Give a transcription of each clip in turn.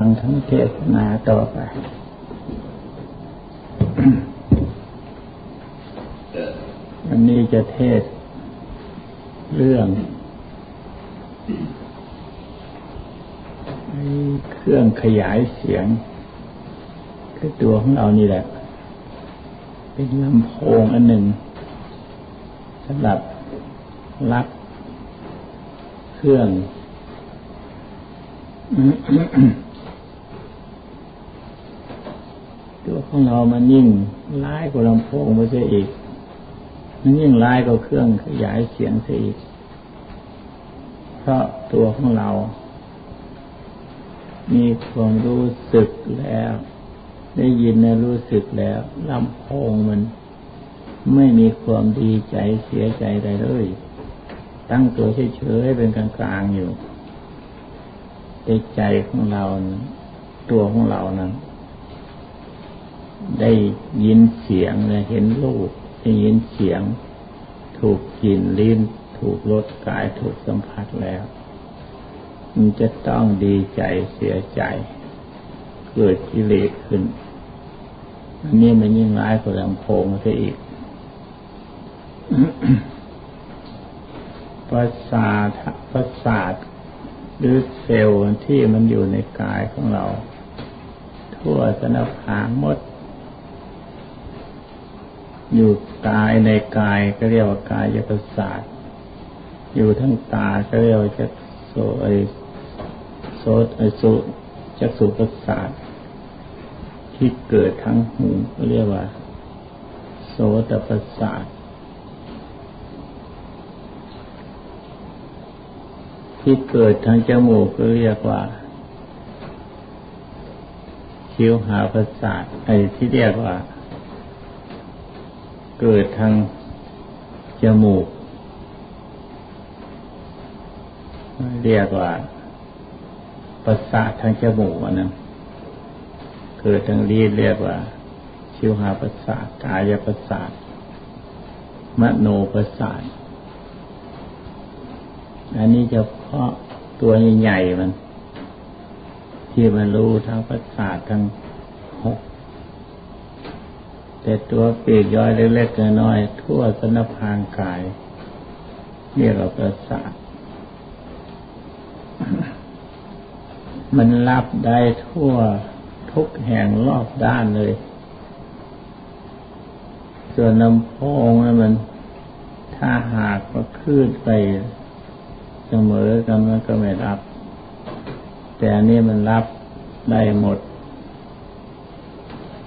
ฟังทั้งเทศนาต่อไปวันนี้จะเทศเรื่องเครื่องขยายเสียง คือตัวของเรานี่แหละ เป็นลำโพงอันหนึ่งสำหรับรับเครื่อง ตัวของเรามันยิ่งร้ายกว่าลำโพงไปเสียอีก มันยิ่งร้ายกว่าเครื่องขยายเสียงเสียอีก เพราะตัวของเรา มีความรู้สึกแล้ว ได้ยินและรู้สึกแล้วลำโพงมัน ไม่มีความดีใจเสียใจใดเลย ตั้งตัวเฉยๆเป็นกลางๆอยู่ในใจของเรา ตัวของเรานั้น ได้ยินเสียงเลยเห็นรูปได้ยินเสียง ถูกกลิ่นลิ้นถูกรสกายถูกสัมผัสแล้ว มันจะต้องดีใจเสียใจ เกิดกิเลสขึ้น อันนี้มันยิ่งร้ายกว่าลำโพงซะอีกประสาทประสาทหรือเซลล์ที่มันอยู่ในกายของเรา ทั่วสนพางหมด อยู่กายในกายก็เรียกว่ากายประสาทอยู่ทั้งตาก็เรียกว่าจักโสไอโสไอสุจักสุประสาทที่เกิดทั้งหูก็เรียกว่า โสตประสาทที่เกิดทางจมูกก็เรียกว่าคิ้วหาประสาทไอ้ที่เรียกว่า เกิดทางจมูก เรียกว่าประสาททางจมูกนนั้นเกิดทางรีดเรียกว่า ชิวหาประสาทกายประสาทมโนประสาทอันนี้จะเพาะตัวใหญ่ๆมัน ที่มันรู้ทั้งประสาททั้งหก แต่ตัวปีกย่อยเล็กๆน้อยๆทั่วสนพางกายเรียกว่าประสาทมันรับได้ทั่วทุกแห่งรอบด้านเลย ส่วนลำโพงนั้นมัน ถ้าหากว่าขึ้นไปเสมอกันมันก็ไม่รับ แต่อันนี้มันรับได้หมด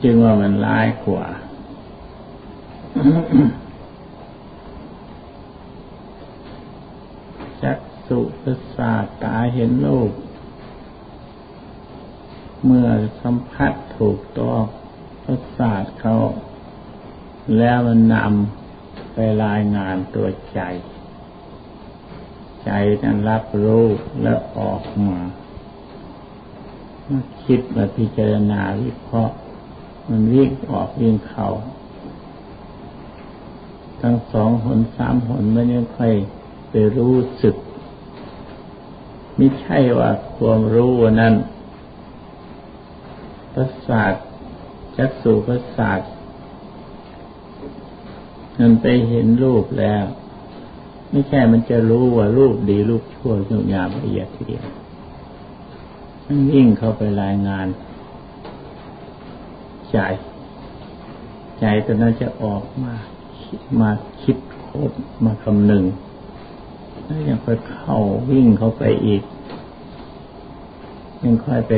จึงว่ามันร้ายกว่า จักสุประสาทตาเห็นรูปเมื่อสัมผัสถูกต้องประสาทเขาแล้วมันนำไปรายงานตัวใจ ใจนั้นรับรู้แล้วออกมามาคิดมาพิจารณาวิเคราะห์ มันวิ่งออกวิ่งเข้า ทั้งสองหนสามหนมันยังค่อยไปรู้สึกไม่ใช่ว่าความรู้นั้นประสาทจักสู่ประสาทมันไปเห็นรูปแล้ว ไม่ใช่มันจะรู้ว่ารูปดีรูปชั่วยุงยามละเอียดทีเดียวมันยิ่งเข้าไปรายงาน ใจ ใจตัวนั้นจะออกมา มาคิดโคตรมาคำหนึ่งแล้วยังค่อยเข้าวิ่งเข้าไปอีก ยังค่อยไป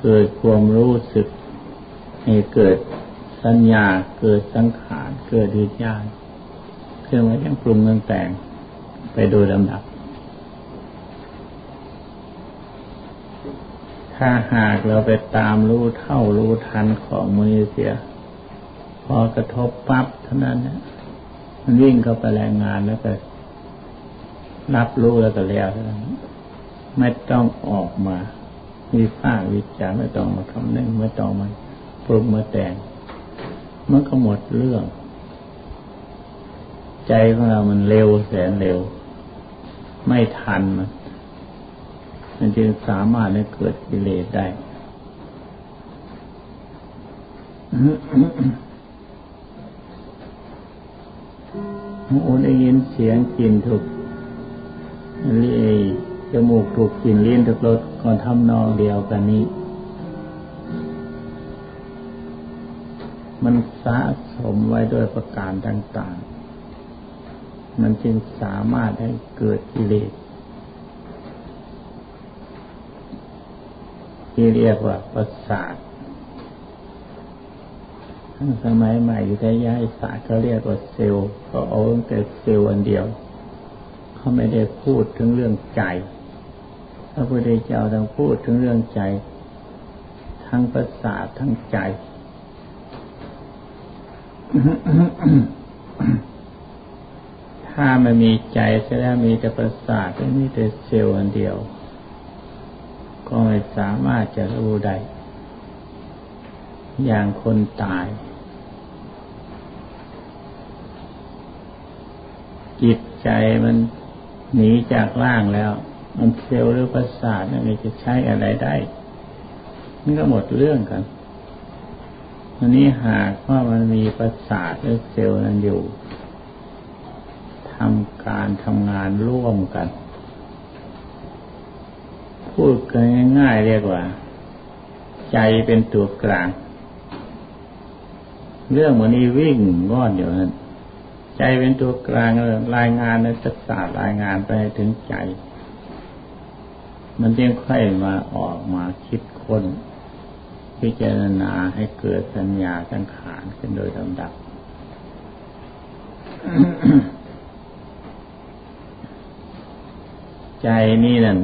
เกิดความรู้สึกให้เกิดสัญญาเกิดสังขารเกิดวิญญาณเครื่องไว้ยังปรุงเรื่องแต่งไปโดยลำดับ ถ้าหากเราไปตามรู้เท่ารู้ทันของมือเสีย พอกระทบปั๊บเท่านั้นนี่ยมันวิ่งเข้าไปแรงงานแล้วก็รับรู้แล้วก็แล้วเท่านั้นไม่ต้องออกมามีฝ้าวิจารไม่ต้องมาคำนึงไม่ต้องมาปรุงมาแต่งมันก็หมดเรื่อง ใจของเรามันเร็วแสนเร็ว ไม่ทันมันมันจึงสามารถให้เกิดกิเลสได้ หูได้ยินเสียงกลิ่นถูกลีจมูกถูกกลิ่นลิ้นถูกรสก่อนทำนองเดียวกันนี้ มันสะสมไว้ด้วยประการต่าง ๆ มันจึงสามารถให้เกิดกิเลสที่เรียกว่าประสาท สมัยใหม่อยู่ในย้ายศาสตร์เขาเรียกว่าเซลล์เขาเอาแต่เซลล์อันเดียว เขาไม่ได้พูดถึงเรื่องใจพระพุทธเจ้าต้องพูดถึงเรื่องใจ ทั้งประสาททั้งใจ ถ้าไม่มีใจแสดงมีแต่ประสาทไม่มีแต่เซลล์อันเดียว ก็ไม่สามารถจะรู้ได้อย่างคนตาย จิตใจมันหนีจากร่างแล้ว มันเซลล์หรือประสาทนี่จะใช้อะไรได้มันก็หมดเรื่องกันอันนี้หากว่ามันมีประสาทหรือเซลล์นั้นอยู่ทำการทำงานร่วมกัน พูดกันง่ายๆเรียกว่า ใจเป็นตัวกลาง เรื่องวันนี้วิ่งง่อนอยู่นั้น ใจเป็นตัวกลางรายงานในศักษารายงานไปถึงใจ มันจึงค่อยมาออกมาคิดค้นพิจารณาให้เกิดสัญญาสังขารขึ้นโดยลำดับ ใจนี่นั่น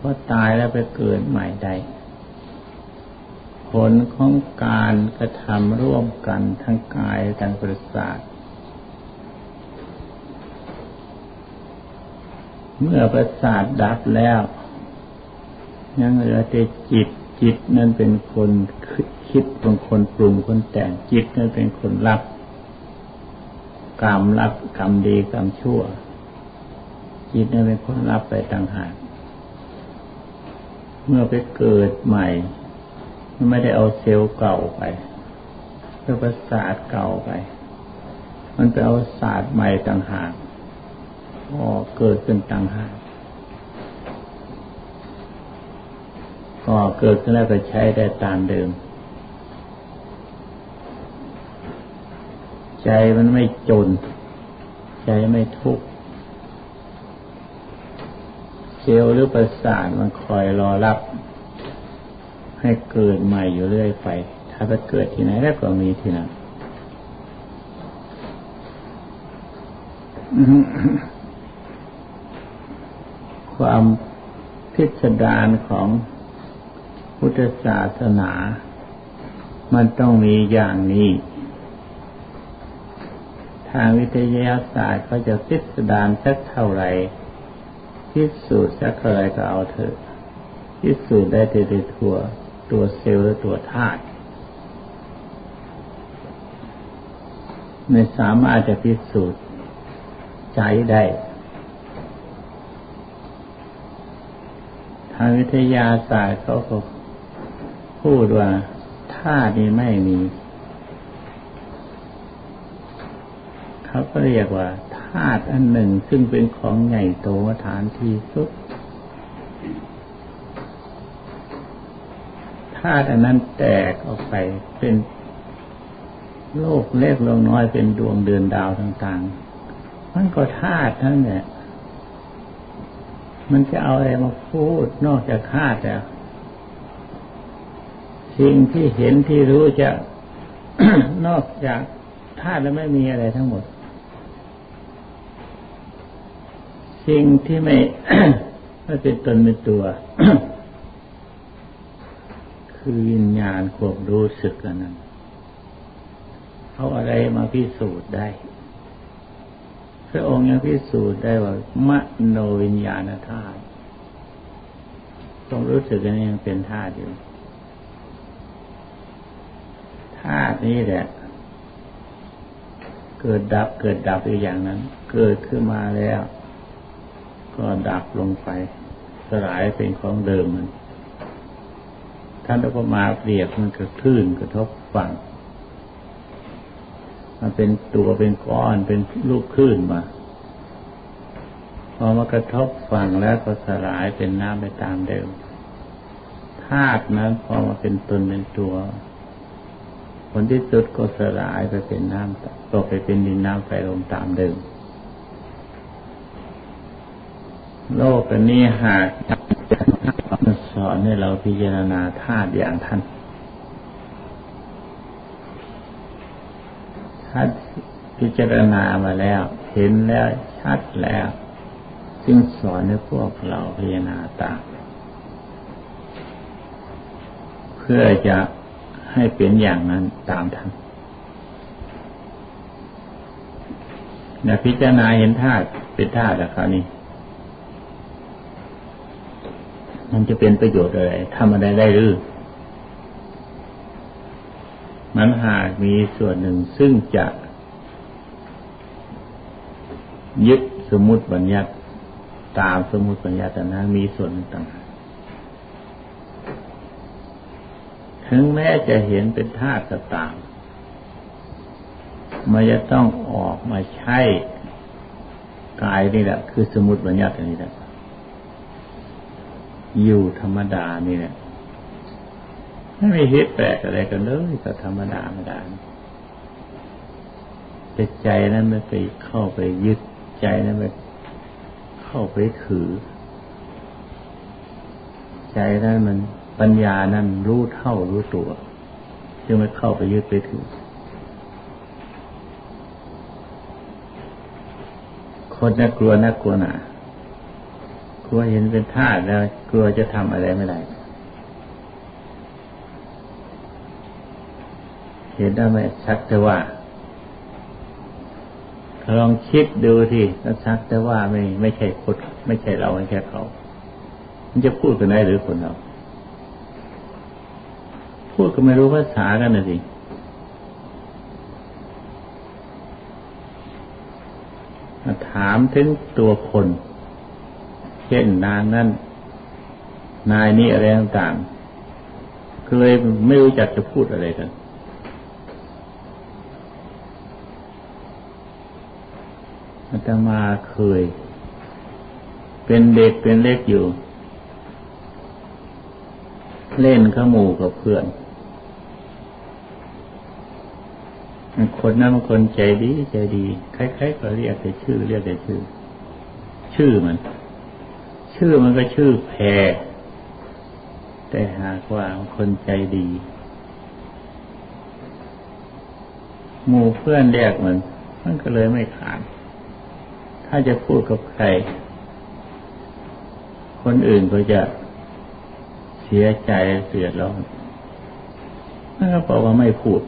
พอตายแล้วไปเกิดใหม่ได้ ผลของการกระทำร่วมกันทั้งกายทั้งประสาท เมื่อประสาทดับแล้ว ยังเหลือแต่จิตจิตนั่นเป็นคนคิดเป็นคนปรุงคนแต่งจิตนั่นเป็นคนรับกรรมรับกรรมดีกรรมชั่ว จิตนั่นเป็นคนรับไปต่างหากเมื่อไปเกิดใหม่ ไม่ได้เอาเซลล์เก่าไปเพื่อประสาทเก่าไป มันไปเอาศาสตร์ใหม่ต่างหากพอเกิดขึ้นต่างหากก็เกิดขึ้นแล้วก็ใช้ได้ตามเดิม ใจมันไม่จน ใจไม่ทุกข์เซลล์หรือประสาทมันคอยรอรับ ให้เกิดใหม่อยู่เรื่อยไป ถ้าไปเกิดที่ไหนแล้วก็มีที่นั่นความพิสดารของพุทธศาสนา มันต้องมีอย่างนี้ ทางวิทยาศาสตร์เขาจะพิสดารสักเท่าไหร่พิสูจน์สักเท่าไรก็เอาเถอะพิสูจน์ได้แต่ทั่ว ตัวเซลล์และตัวธาตุไม่สามารถจะพิสูจน์ใจได้ ทางวิทยาศาสตร์เขาก็พูดว่าธาตุนี้ไม่มี เขาก็เรียกว่าธาตุอันหนึ่งซึ่งเป็นของใหญ่โตฐานที่สุด ธาตุอันนั้นแตกออกไปเป็นโลกเล็กลงน้อยเป็นดวงเดือนดาวต่างๆ มันก็ธาตุทั้งเนี่ยมันจะเอาอะไรมาพูดนอกจากธาตุแล้วสิ่งที่เห็นที่รู้จะนอกจากธาตุแล้วไม่มีอะไรทั้งหมด สิ่งที่ไม่ไม่เป็นตนเป็นตัว คือวิญญาณความรู้สึกกันนั้นเอาอะไรมาพิสูจน์ได้ พระองค์ยังพิสูจน์ได้ว่ามโนวิญญาณธาตุความรู้สึกกันยังเป็นธาตุอยู่ธาตุนี้แหละเกิดดับเกิดดับอยู่อย่างนั้น เกิดขึ้นมาแล้ว ก็ดับลงไป สลายเป็นของเดิมมัน ท่านก็มาเปรียบมันกับคลื่นกระทบฝั่งมันเป็นตัวเป็นก้อนเป็นลูกคลื่นมาพอมากระทบฝั่งแล้วก็สลายเป็นน้ำไปตามเดิมธาตุนั้นพอมาเป็นตนเป็นตัวผลที่สุดก็สลายไปเป็นน้ำตกไปเป็นดินน้ำไฟลมตามเดิม โลกอันนี้หาก สอนให้เราพิจารณาธาตุอย่างท่านท่านพิจารณามาแล้ว เห็นแล้วชัดแล้วจึงสอนให้พวกเราพิจารณาตามเพื่อจะให้เป็นอย่างนั้นตามท่านนะพิจารณาเห็นธาตุเป็นธาตุแล้วคราวนี้ มันจะเป็นประโยชน์อะไรทำอะไรได้หรือมันหากมีส่วนหนึ่งซึ่งจะยึดสมมุติบัญญัติตามสมมุติบัญญัตินั้นมีส่วนต่างถึงแม้จะเห็นเป็นธาตุตางมันจะต้องออกมาใช้กายนี่แหละ คือสมุติบัญญัตินี่แหละ อยู่ธรรมดานี่แหละไม่มีเหตุแปลกอะไรกันเลยก็ธรรมดาธรรมดาแต่ใจนั้นไม่ไปเข้าไปยึดใจนั้นไปเข้าไปถือ ใจนั้นมันปัญญานั้นรู้เท่ารู้ตัวจึงไม่เข้าไปยึดไปถือ คนน่ากลัวน่ากลัวหนา กลัวเห็นเป็นธาตุแล้วกลัวจะทำอะไรไม่ได้เห็นได้ไหมชักแต่ว่าลองคิดดูที่แล้วชักแต่ว่าไม่ไม่ใช่คนไม่ใช่เราไม่ใช่เขา มันจะพูดกันได้หรือคนเรา พูดก็ไม่รู้ภาษากันนะสิถามถึงตัวคน เช่นนางนั้นนายนี้อะไรต่างๆเคยไม่รู้จักจะพูดอะไรกัน อาตมาเคย เป็นเด็กเป็นเล็กอยู่ เล่นข้ามูกับเพื่อนคนนั้นมันคนใจดีใจดีใครๆก็เรียกแต่ชื่อ เรียกแต่ชื่อ ชื่อมัน ชื่อมันก็ชื่อแพร แต่หากว่าคนใจดีหมู่เพื่อนเรียกมัน มันก็เลยไม่ขานถ้าจะพูดกับใคร คนอื่นก็จะเสียใจเสียร้อนนั่นก็บอกว่าไม่พูด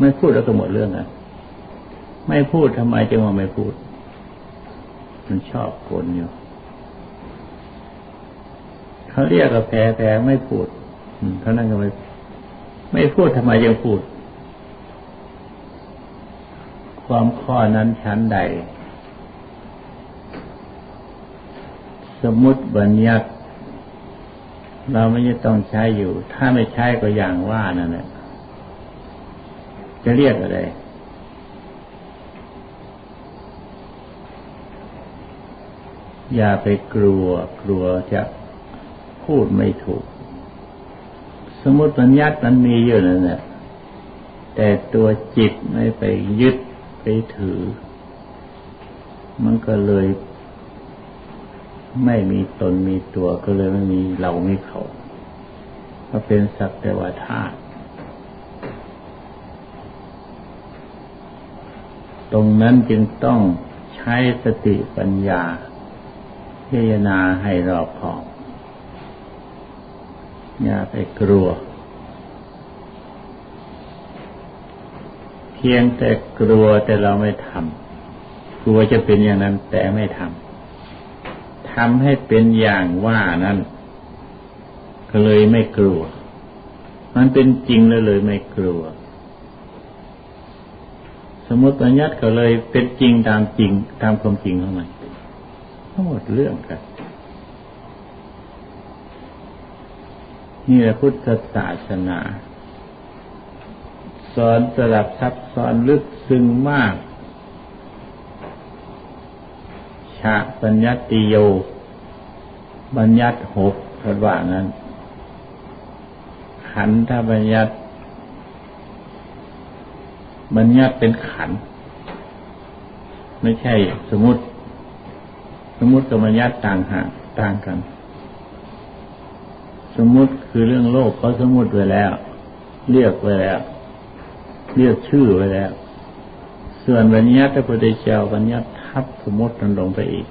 ไม่พูดแล้วก็หมดเรื่องอะ ไม่พูดทำไมจึงว่าไม่พูด มันชอบคนอยู่ เขาเรียกกับแพ้แพ้ไม่พูดเขานั่นก็ไม่ไม่พูดทำไมยังพูด ความข้อนั้นชั้นใด สมมุติบัญญัติเราไม่จะต้องใช้อยู่ ถ้าไม่ใช้ก็อย่างว่านั่นแหละจะเรียกอะไรอย่าไปกลัว กลัวจะ พูดไม่ถูก สมมติปัญญาตมันมีอยู่นั่นแหละแต่ตัวจิตไม่ไปยึดไปถือ มันก็เลย ไม่มีตนมีตัวก็เลยไม่มีเราไม่เขาก็เป็นสักแต่ว่าธาตุตรงนั้นจึงต้องใช้สติปัญญาพิจารณาให้รอบคอบ อย่าไปกลัว เพียงแต่กลัวแต่เราไม่ทำกลัวจะเป็นอย่างนั้นแต่ไม่ทำทำให้เป็นอย่างว่านั้นก็เลยไม่กลัว มันเป็นจริงแล้วเลยไม่กลัว สมมติปัญญัติก็เลยเป็นจริงตามจริงตามความจริงของมันหมดเรื่องกัน นี่แหละพุทธศาสนา สอนสลับซับซ้อนลึกซึ้งมากชาปัญญติโย บัญญัติหกพระว่านั้น ขันธบัญญัติ บัญญัติเป็นขัน ไม่ใช่สมมติ สมมติกับบัญญัติต่างหากต่างกัน สมมติคือเรื่องโลกเขาสมมติไว้แล้ว เรียกไว้แล้ว เรียกชื่อไว้แล้ว ส่วนบัญญัติพระพุทธเจ้าบัญญัติทับสมมตินั้นลงไปอีก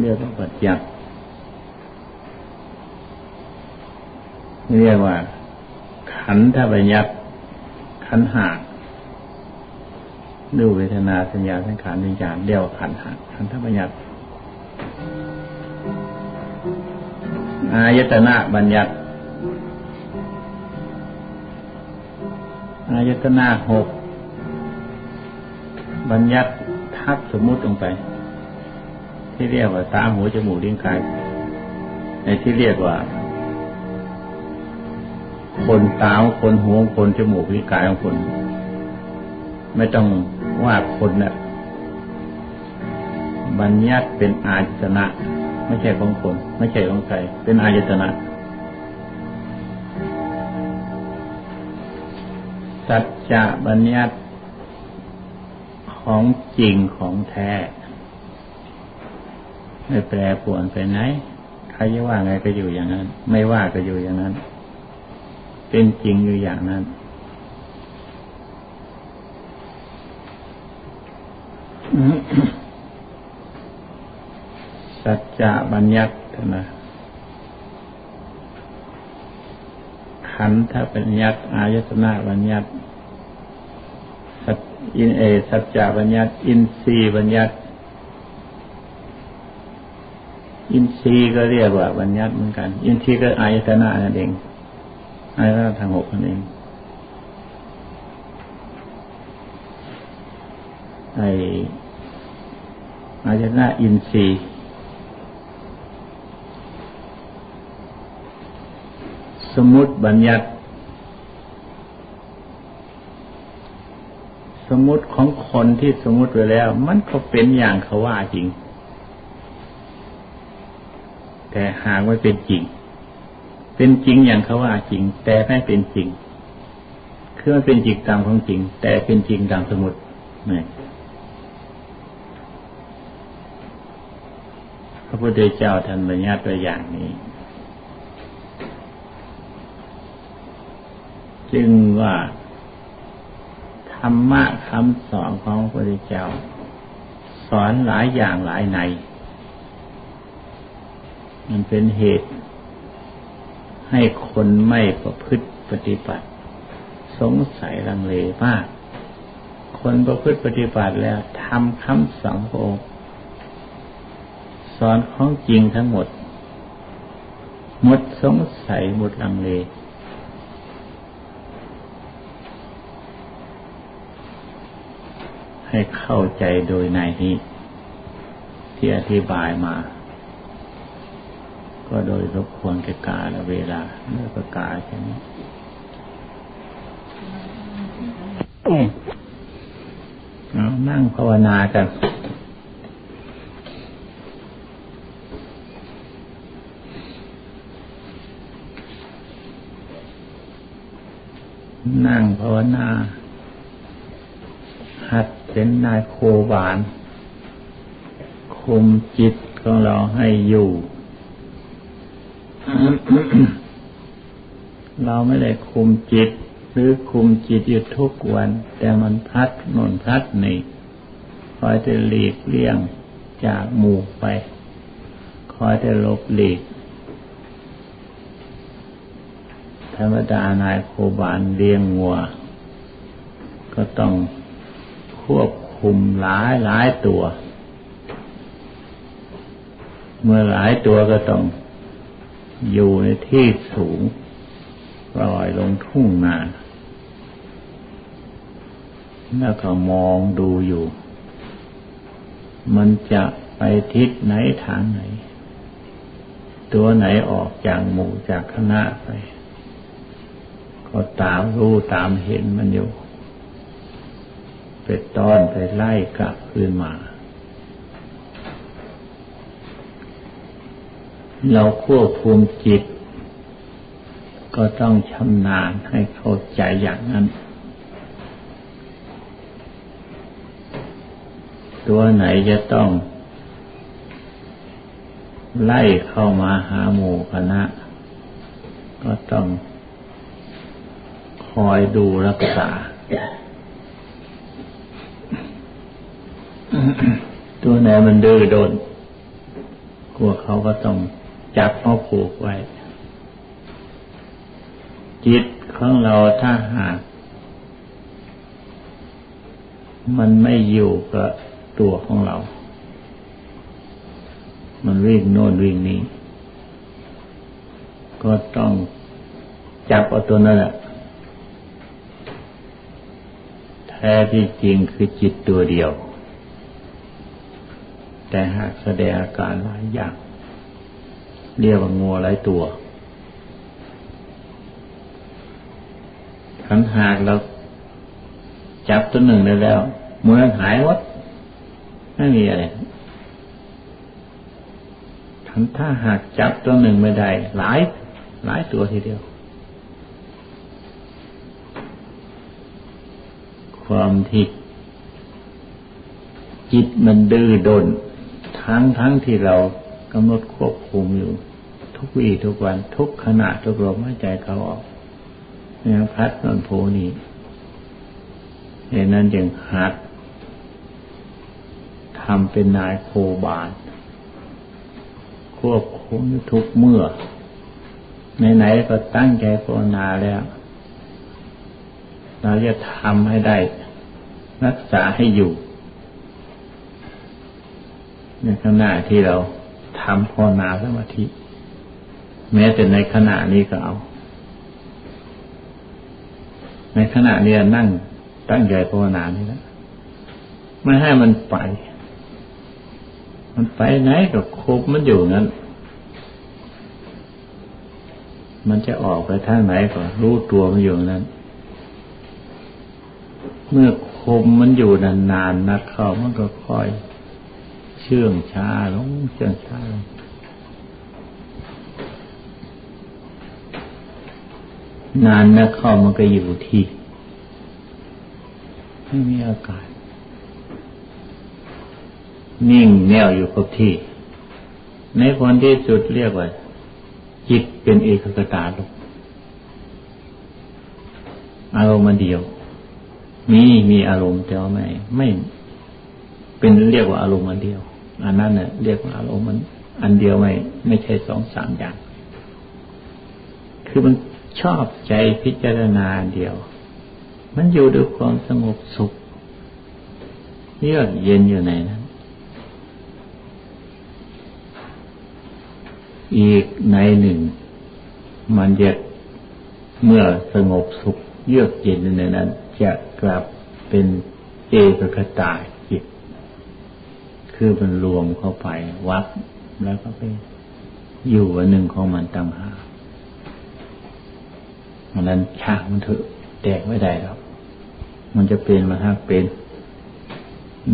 เรียกว่าบัญญัติเรียกว่า ขันธบัญญัติขันหาดูเวทนาสัญญาสังขารวิญญาณเรียกว่าขันหาขันธบัญญัติ อายตนะบัญญัติ อายตนะหกบัญญัติทับสมมุติลงไป ที่เรียกว่าตาหูจมูกลิ้นกายในที่เรียกว่า คนตาคนหูคนจมูกลิ้นกายของคน ไม่ต้องว่าคนเนะ่ยบัญญัติเป็นอาจตนะ ไม่ใช่ของคน ไม่ใช่ของใคร เป็นอายตนะสัจจะบัญญัติของจริงของแท้ ไม่แปรปวนไปไหนใครจะว่าไงก็อยู่อย่างนั้น ไม่ว่าก็อยู่อย่างนั้น เป็นจริงอยู่อย่างนั้น สัจจะบัญญัตินะขันธบัญญัติอายตนะบัญญัติสัจอินเอสัจจะบัญญัติ อินทรีย์บัญญัติ อินทรีย์ก็เรียกว่าบัญญัติเหมือนกัน อินทรีย์ก็อายตนะนั่นเองอายตนะทางหกนั่นเองไออายตนะอินทรีย์ สมุติบัญญัติ สมมติของคนที่สมมติไว้แล้ว มันก็เป็นอย่างเขาว่าจริง แต่หากไม่เป็นจริง เป็นจริงอย่างเขาว่าจริง แต่ไม่เป็นจริงคือมันเป็นจริงตามของจริง แต่เป็นจริงตามสมมตินี่พระพุทธเจ้าท่านบัญญัติไว้อย่างนี้ จึงว่า ธรรมะคำสอนของพระพุทธเจ้า สอนหลายอย่างหลายใน มันเป็นเหตุ ให้คนไม่ประพฤติปฏิบัติ สงสัยลังเลมาก คนประพฤติปฏิบัติแล้วทำคำสอนพระองค์สอนของจริงทั้งหมด หมดสงสัยหมดลังเล ให้เข้าใจโดยในนี้ ที่อธิบายมา ก็โดยรบควรแก่กาและเวลาเมื่อประกาศแค่นี้นั่งภาวนากันนั่งภาวนา เป็นนายโคบาน คุมจิตของเราให้อยู่ เราไม่ได้คุมจิต หรือคุมจิตอยู่ทุกวัน แต่มันพัดนนพัดนี่คอยจะหลีกเลี่ยงจากหมู่ไป คอยจะลบหลีกธรรมดานายโคบานเลี้ยงงัว ก็ต้อง ควบคุมหลายหลายตัว เมื่อหลายตัวก็ต้องอยู่ในที่สูงปล่อยลงทุ่งนาแล้วก็มองดูอยู่ มันจะไปทิศไหนทางไหน ตัวไหนออกจากหมู่จากคณะไป ก็ตามรู้ตามเห็นมันอยู่ ไปต้อนไปไล่กลับคืนมา เราควบคุมจิต ก็ต้องชำนาญให้เข้าใจอย่างนั้น ตัวไหนจะต้องไล่เข้ามาหาหมู่คณะ ก็ต้องคอยดูรักษา ตัวไหนมันดื้อโดนกลัวเขาก็ต้องจับเขาผูกไว้ จิตของเราถ้าหากมันไม่อยู่กับตัวของเรา มันวิ่งโน่นวิ่งนี้ ก็ต้องจับเอาตัวนั่นแหละแท้ที่จริงคือจิตตัวเดียว แต่หากแสดงอาการหลายอย่างเรียกว่างัวหลายตัวขันหากเราจับตัวหนึ่งได้แล้วเมื่อหายวัดไม่มีอะไรทันถ้าหากจับตัวหนึ่งไม่ได้ หลาย หลายตัวทีเดียว ความที่จิตมันดื้อดน ทั้งทั้งที่เรากำหนดควบคุมอยู่ ทุกวี่ทุกวันทุกขณะทุกลมหายใจเขาออกอย่างพัดนนโพนี้เหตุนั้นจึงหัดทำเป็นนายโคบาลควบคุมทุกเมื่อไหนๆก็ตั้งใจภาวนาแล้ว เราจะทำให้ได้ รักษาให้อยู่ ในขณะที่เราทำภาวนาสมาธิ แม้แต่ในขณะนี้ก็เอา ในขณะนี้นั่งตั้งใจภาวนานี่แล้วไม่ให้มันไป มันไปไหนก็คุบมันอยู่นั้น มันจะออกไปทางไหนก็รู้ตัวมันอยู่นั้น เมื่อคมมันอยู่นานๆนนักเข้ามันก็ค่อย เชื่องช้าลงเชื่องช้าลงนานนักเข้ามันก็อยู่ที่ไม่มีอากาศ นิ่งแน่วอยู่กับที่ ในผลที่สุดเรียกว่า จิตเป็นเอกกตาลงอารมณ์มันเดียว มีมีอารมณ์แต่ว่าไม่ไม่ เป็นเรียกว่าอารมณ์มันเดียว อันนั้นเนี่ยเรียกว่าอารมณ์มันอันเดียวไม่ไม่ใช่สองสามอย่าง คือมันชอบใจพิจารณาเดียว มันอยู่ด้วยความสงบสุขเยือกเย็นอยู่ในนั้น อีกในหนึ่ง มันจะเมื่อสงบสุขเยือกเย็นในนั้น จะกลับเป็นเอกคตาจิต คือมันรวมเข้าไปวัดแล้วก็ไปอยู่วันหนึ่งของมันตั้งหาอันนั้นช่างมันเถอะแตกไม่ได้หรอกมันจะเป็นมาถ้าเป็น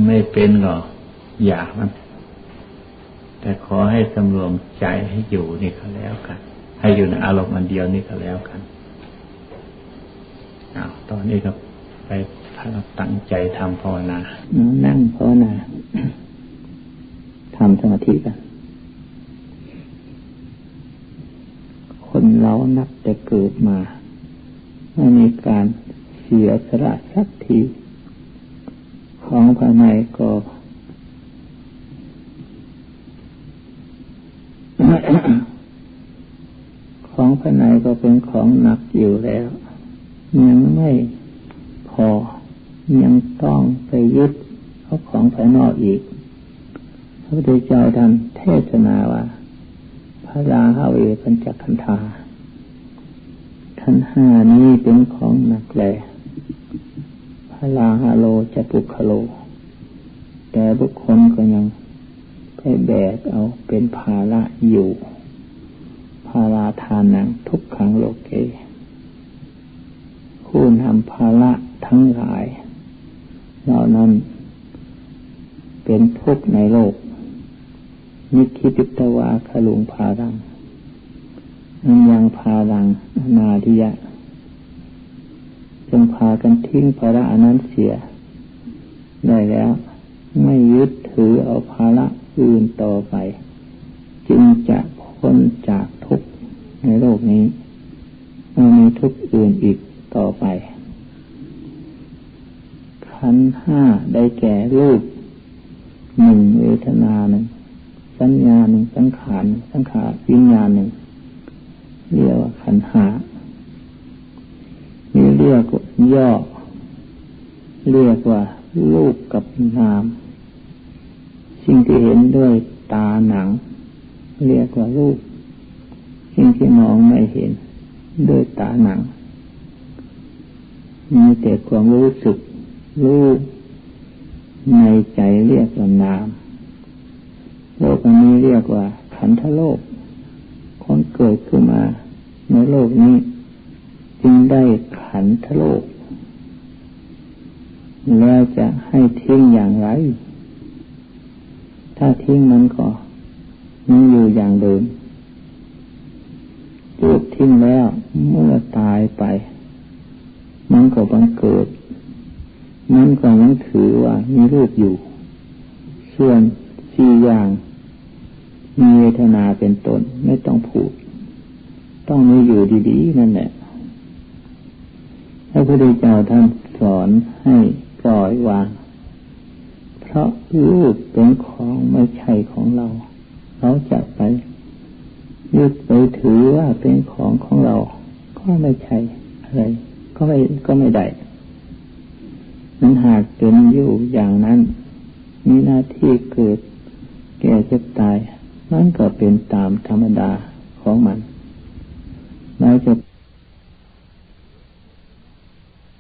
ไม่เป็นก็อยากมัน แต่ขอให้สำรวมใจให้อยู่นี่ก็แล้วกัน ให้อยู่ในอารมณ์อันเดียวนี่ก็แล้วกันอาตอนนี้ก็ไปถ้าเราตั้งใจทำภาวนา นั่งภาวนา ทำสมาธิกันคนเรานับแต่เกิดมาไม่มีการเสียสละสักที ของภายในก็ของภายในก็เป็นของหนักอยู่แล้ว ยังไม่พอยังต้องไปยึดเอาของภายนอกอีก พระพุทธเจ้าท่านเทศนาว่าพระราหาเวปัญจคันธาขันห้านี้เป็นของหนักแหลพระราหาโลจะปุคโล แต่บุคคลก็ยังพแบกเอาเป็นภาระอยู่ ภาราทานังทุกขังโลกเกผู้นำภาระทั้งหลาย เหล่านั้นเป็นทุกข์ในโลก นิคิติตวาขลุงภารังอันยังภารังนาทิยะจงพากันทิ้งภาระอนั้นเสีย ได้แล้ว ไม่ยึดถือเอาภาระอื่นต่อไป จึงจะพ้นจากทุกข์ในโลกนี้ไม่มีทุกข์อื่นอีกต่อไปขันห้าได้แก่รูปหนึ่งเวทนาหนึ่ง สัญญาหนึ่งสังขารสังขารวิญญาณหนึ่งเรียกว่าขันหานี่เรียกย่อ เรียกว่ารูปกับนามสิ่งที่เห็นด้วยตาหนัง เรียกว่ารูปสิ่งที่มองไม่เห็นด้วยตาหนัง มีแต่ความรู้สึก รู้ในใจเรียกว่านาม โลกอันนี้เรียกว่า ขันธโลก คนเกิดขึ้นมา ในโลกนี้ จึงได้ขันธโลก แล้วจะให้ทิ้งอย่างไร ถ้าทิ้งมันก็มันอยู่อย่างเดิมรูปทิ้งแล้วเมื่อตายไป มันก็บังเกิด มันก็ยังถือว่ามีรูปอยู่ ส่วน สี่อย่างมีเวทนาเป็นตนไม่ต้องพูดต้องมีอยู่ดีๆ นั่นแหละพระพุทธเจ้าท่านสอนให้ปล่อยวาง เพราะรูปเป็นของไม่ใช่ของเรา เราจะไปยึดไปถือว่าเป็นของของเรา ก็ไม่ใช่อะไร ก็ไม่ก็ไม่ได้มันหากเป็นอยู่อย่างนั้น มีหน้าที่เกิด แก่เจ็บตาย มันก็เป็นตามธรรมดาของมันเราจะ